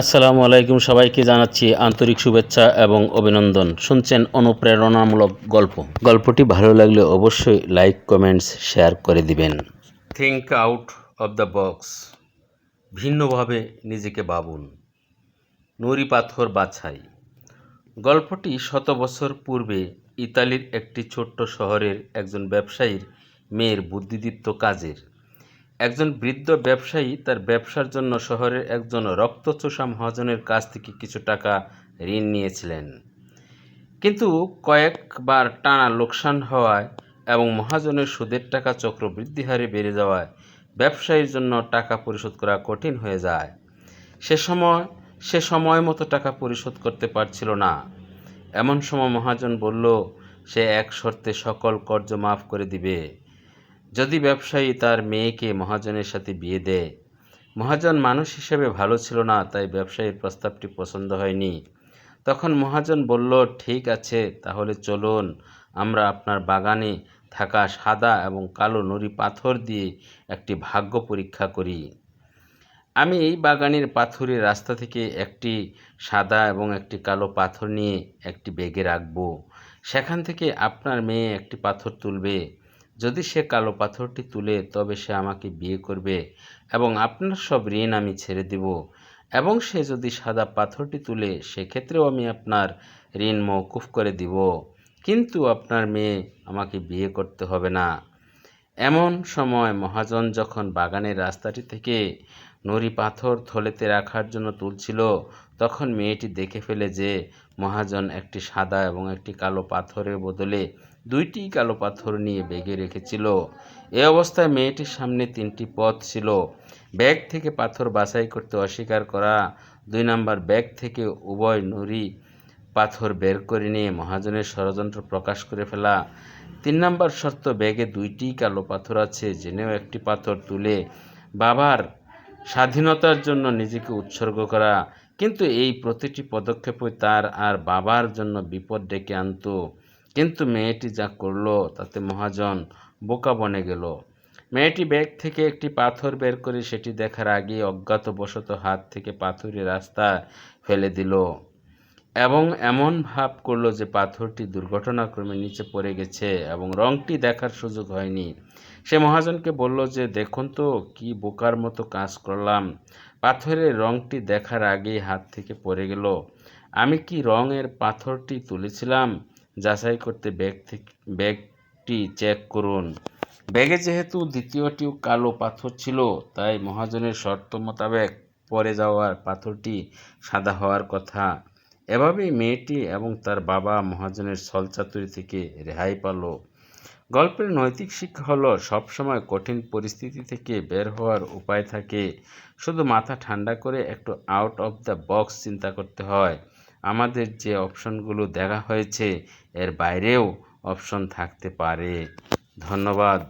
আসসালামু আলাইকুম সবাইকে জানাচ্ছি আন্তরিক শুভেচ্ছা এবং অভিনন্দন। শুনছেন অনুপ্রেরণামূলক গল্প। গল্পটি ভালো লাগলে অবশ্যই লাইক, কমেন্টস, শেয়ার করে দিবেন। Think out of the box ভিন্নভাবে নিজেকে ভাবুন। নুড়ি পাথর বাছাই। গল্পটি শত বছর পূর্বে ইতালির একটি ছোট্ট শহরের একজন ব্যবসায়ীর মেয়ের বুদ্ধিদীপ্ত কাজের। একজন বৃদ্ধ ব্যবসায়ী তার ব্যবসার জন্য শহরের একজন রক্তচোষা মহাজনের কাছ থেকে কিছু টাকা ঋণ নিয়েছিলেন। কিন্তু কয়েকবার টানা লোকসান হওয়ায় এবং মহাজনের সুদের টাকা চক্রবৃদ্ধি হারে বেড়ে যাওয়ায় ব্যবসায়ীর জন্য টাকা পরিশোধ করা কঠিন হয়ে যায়। সে সময় সে সময় মতো টাকা পরিশোধ করতে পারছিল না। এমন সময় মহাজন বলল, সে এক শর্তে সকল কর্জ মাফ করে দিবে। যদি ব্যবসায়ী তার মেয়েকে মহাজনের সাথে বিয়ে দেয়, মহাজন মানুষ হিসেবে ভালো ছিল না, তাই ব্যবসায়ীর প্রস্তাবটি পছন্দ হয়নি। তখন মহাজন বলল, ঠিক আছে, তাহলে চলুন। আমরা আপনার বাগানে থাকা সাদা এবং কালো নুড়ি পাথর দিয়ে একটি ভাগ্য পরীক্ষা করি। আমি এই বাগানের পাথরের রাস্তা থেকে একটি সাদা এবং একটি কালো পাথর নিয়ে একটি ব্যাগে রাখব। সেখান থেকে আপনার মেয়ে একটি পাথর তুলবে। যদি সে কালো পাথরটি তুলে তবে সে আমাকে বিয়ে করবে এবং আপনার সব ঋণ আমি ছেড়ে দেব। এবং সে যদি সাদা পাথরটি তুলে, সেক্ষেত্রেও আমি আপনার ঋণ মৌকুফ করে দিব। কিন্তু আপনার মেয়ে আমাকে বিয়ে করতে হবে না। এমন সময় মহাজন যখন বাগানের রাস্তাটি থেকে নুড়ি পাথর থলেতে রাখার জন্য তুলছিল, তখন মেয়েটি দেখে ফেলে যে মহাজন একটি সাদা এবং একটি কালো পাথরের বদলে দুইটি কালো পাথর নিয়ে ব্যাগে রেখেছিল। এ অবস্থায় মেয়েটির সামনে তিনটি পথ ছিল। ব্যাগ থেকে পাথর বাছাই করতে অস্বীকার করা, দুই নাম্বার ব্যাগ থেকে উভয় নুড়ি পাথর বের করে নিয়ে মহাজনের ষড়যন্ত্র প্রকাশ করে ফেলা। তিন নম্বর শর্ত, ব্যাগে দুইটি কালো পাথর আছে, জেনেও একটি পাথর তুলে বাবার স্বাধীনতার জন্য নিজেকে উৎসর্গ করা। কিন্তু এই প্রতিটি পদক্ষেপই তার আর বাবার জন্য বিপদ ডেকে আনত। কিন্তু মেয়েটি যা করল, তাতে মহাজন বোকা বনে গেল। মেয়েটি ব্যাগ থেকে একটি পাথর বের করে সেটি দেখার আগে অজ্ঞাতবশত হাত থেকে পাথরের রাস্তা ফেলে দিল। এবং এমন ভাব করল যে পাথরটি দুর্ঘটনাক্রমে নিচে পড়ে গেছে এবং রংটি দেখার সুযোগ হয়নি। সে মহাজনকে বলল যে, দেখুন তো, কি বোকার মতো কাজ করলাম। পাথরের রংটি দেখার আগেই হাত থেকে পড়ে গেল। আমি কি রঙের পাথরটি তুলেছিলাম? যাচাই করতে ব্যাগ থেকে, ব্যাগটি চেক করুন। ব্যাগে যেহেতু দ্বিতীয়টিও কালো পাথর ছিল, তাই মহাজনের শর্ত মোতাবেক পরে যাওয়ার পাথরটি সাদা হওয়ার কথা। এভাবেই মেয়েটি এবং তার বাবা মহাজনের ছলচাতুরি থেকে রেহাই পাল। গল্পের নৈতিক শিক্ষা হলো সবসময় কঠিন পরিস্থিতি থেকে বের হওয়ার উপায় থাকে। শুধু মাথা ঠান্ডা করে একটু আউট অফ দ্য বক্স চিন্তা করতে হয়। আমাদের যে অপশনগুলো দেখা হয়েছে, এর বাইরেও অপশন থাকতে পারে। ধন্যবাদ।